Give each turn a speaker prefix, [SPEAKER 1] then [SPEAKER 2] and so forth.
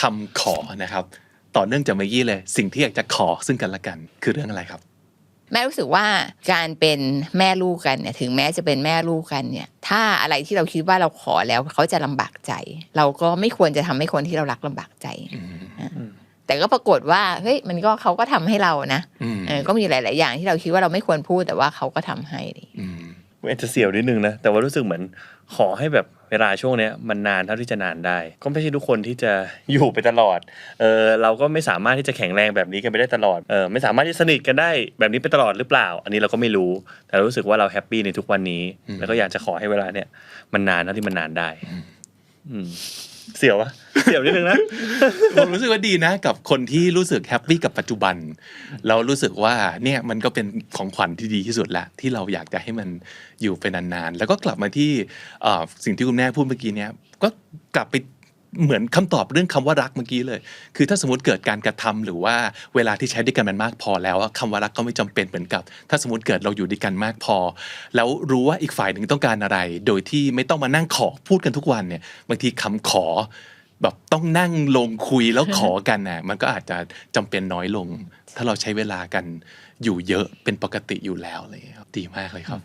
[SPEAKER 1] คำขอนะครับ ต่อเนื่องจากเมื่อกี้เลย สิ่งที่อยากจะขอซึ่งกันและกัน คือเรื่องอะไรครับ
[SPEAKER 2] แม่รู้สึกว่าการเป็นแม่ลูกกันเนี่ยถึงแม้จะเป็นแม่ลูกกันเนี่ยถ้าอะไรที่เราคิดว่าเราขอแล้วเขาจะลำบากใจ เราก็ไม่ควรจะทำให้คนที่เรารักลำบากใจ
[SPEAKER 1] อืม
[SPEAKER 2] แต่ก็ปรากฏว่าเฮ้ยมันก็เขาก็ทำให้เรานะ
[SPEAKER 1] อืม
[SPEAKER 2] เออก็มีหลาย ๆ อย่างที่เราคิดว่าเราไม่ควรพูดแต่ว่าเขาก็ทำให้
[SPEAKER 1] อื ม
[SPEAKER 3] อาจจะเสียวนิดนึงนะ แต่ว่ารู้สึกเหมือนขอให้แบบเวลาช่วงเนี้ยมันนานเท่าที่จะนานได้ ก็ไม่ใช่ทุกคนที่จะอยู่ไปตลอด เออเราก็ไม่สามารถที่จะแข็งแรงแบบนี้กันไปได้ตลอด เออไม่สามารถที่จะสนิทกันได้แบบนี้ไปตลอดหรือเปล่า อันนี้เราก็ไม่รู้ แต่รู้สึกว่าเราแฮปปี้ในทุกวันนี้
[SPEAKER 1] อืม
[SPEAKER 3] แล้วก็อยากจะขอให้เวลาเนี่ยมันนานเท่าที่มันนานได้ อืมเสียววะ เสียวนิดนึงนะ
[SPEAKER 1] ผมรู้สึกว่าดีนะ กับคนที่รู้สึกแฮปปี้กับปัจจุบัน เรารู้สึกว่าเนี่ยมันก็เป็นของขวัญที่ดีที่สุดละที่เราอยากจะให้มันอยู่ไปนานๆ แล้วก็กลับมาที่สิ่งที่คุณแม่พูดเมื่อกี้เนี่ยก็กลับไปเหมือนคำตอบเรื่องคำว่ารักเมื่อกี้เลย คือถ้าสมมติเกิดการกระทำหรือว่าเวลาที่ใช้ด้วยกันมันมากพอแล้วอะคำว่ารักก็ไม่จำเป็นเหมือนกับ ถ้าสมมติเกิดเราอยู่ด้วยกันมากพอ แล้วรู้ว่าอีกฝ่ายหนึ่งต้องการอะไร โดยที่ไม่ต้องมานั่งขอพูดกันทุกวันเนี่ยบางทีคำขอ แบบต้องนั่งลงคุยแล้วขอกันน่ะมันก็อาจจะจำเป็นน้อยลง ถ้าเราใช้เวลากันอยู่เยอะเป็นปกติอยู่แล้วเลยครับดีมากเลยครับ